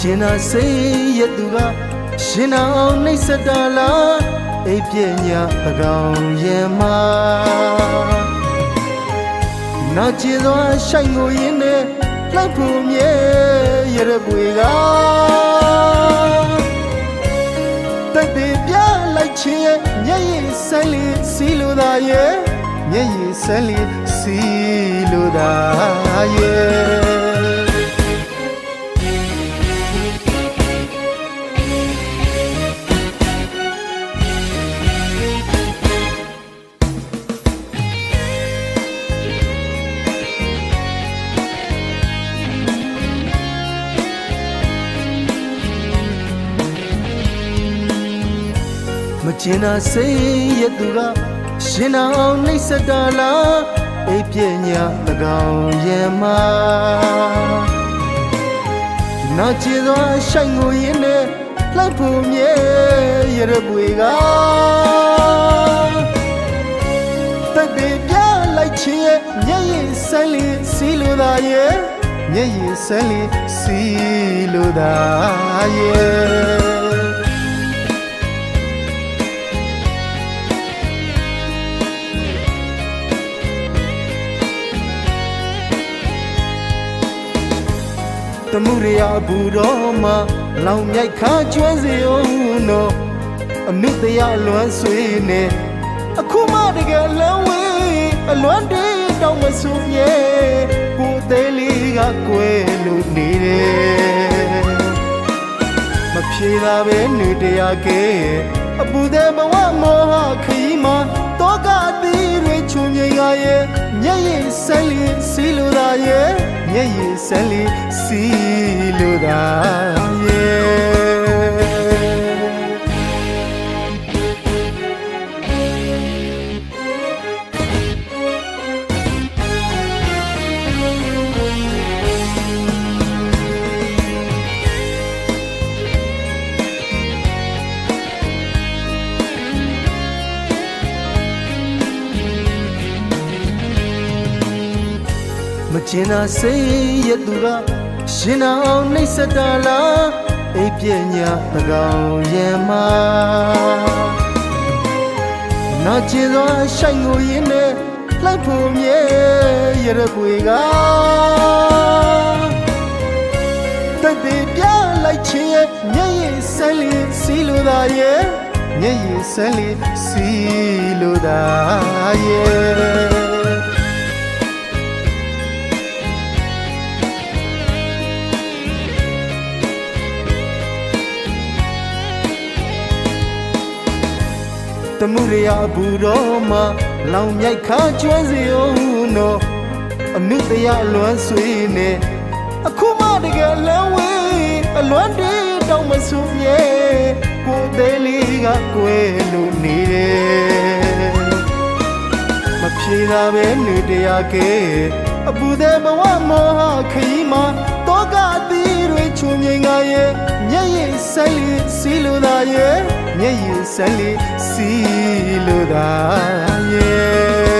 ကျင်သာစိတ်ရဲ့သူကရှင်အောင်နှိမ့်ဆက်တာလားအိပ်ပြညာအကောင်ရဲ့မှာနာကျင်သောရှိုင်ကိုရင်းနဲ့လိုက်ဖို့မြဲရတဲ့ပွေကတိုက်ပေပြလိုက်ခြင်းရဲ့မျက်ရည်ဆန်းလေးစီလိုသာရဲ့မျက်ရည်ဆန်းလေးစီလိုသာရဲ့ ကျင်သာစိတ်ရဲ့သူကရှင်အောင်နှိမ့်ဆက်တာလားအိပ်ပြညာတကောင်ရဲ့မှာနာကျင်သောရှိုင်ကိုရင်းနဲ့လိုက်ဖို့မြဲရတဲ့ပွေကတိုက်ပေပြလိုက်ခြင်းရဲ့မျက်ရည်ဆန်းလေးစီလိုသာရဲ့မျက်ရည်ဆန်းလေးစီလိုသာရဲ့ မှုရိယဘူးတော်မှာလောင်မြိုက်ခါကျွမ်းစီအောင်တော့အနုတရလွမ်းဆွေးနေအခုမှတကယ်လမ်းဝေးအလွမ်းတေးတောင်းမဆူမြဲကိုယ်သေးလေးကကွယ်လို့နေတယ်မဖြေတာပဲနေတရားကဲအပူတဲ့ဘဝမောဟခရီးမှာ ဆန်းလေးစီလိုတာရဲ့မျက်ရည်ဆန်းလေးစီလိုတာရဲ့ ကျင်သာစိတ်ရဲ့သူကရှင်အောင်နှိမ့်ဆက်တာလားအိပ်ပြညာတကောင်ရဲ့မှာနာကျင်သောရှိုင်ကိုရင်းနဲ့လိုက်ဖို့မြဲရတဲ့ပွေကတိုက်ပေပြလိုက်ခြင်းရဲ့မျက်ရည်ဆန်းလေးစီလိုသာရဲ့မျက်ရည်ဆန်းလေးစီလိုသာရဲ့ မှုရိယဘူးတော်မှာလောင်မြိုက်ခါကျွမ်းစီအောင်တော့အနုတရလွမ်းဆွေးနေအခုမှတကယ်လမ်းဝေးအလွမ်းတေးတောင်းမဆူမြဲကိုယ်သေးလေးကကွယ်လို့နေတယ်မဖြေတာပဲနေတရားကဲအပူတဲ့ဘဝမောဟခရီးမှာတောကအသီးတွေချုံမြိန်ကရဲ့ မျက်ရည်ဆက်လေးစီလိုသာရဲ့မျက်ရည်ဆက်လေးစီလိုသာရဲ့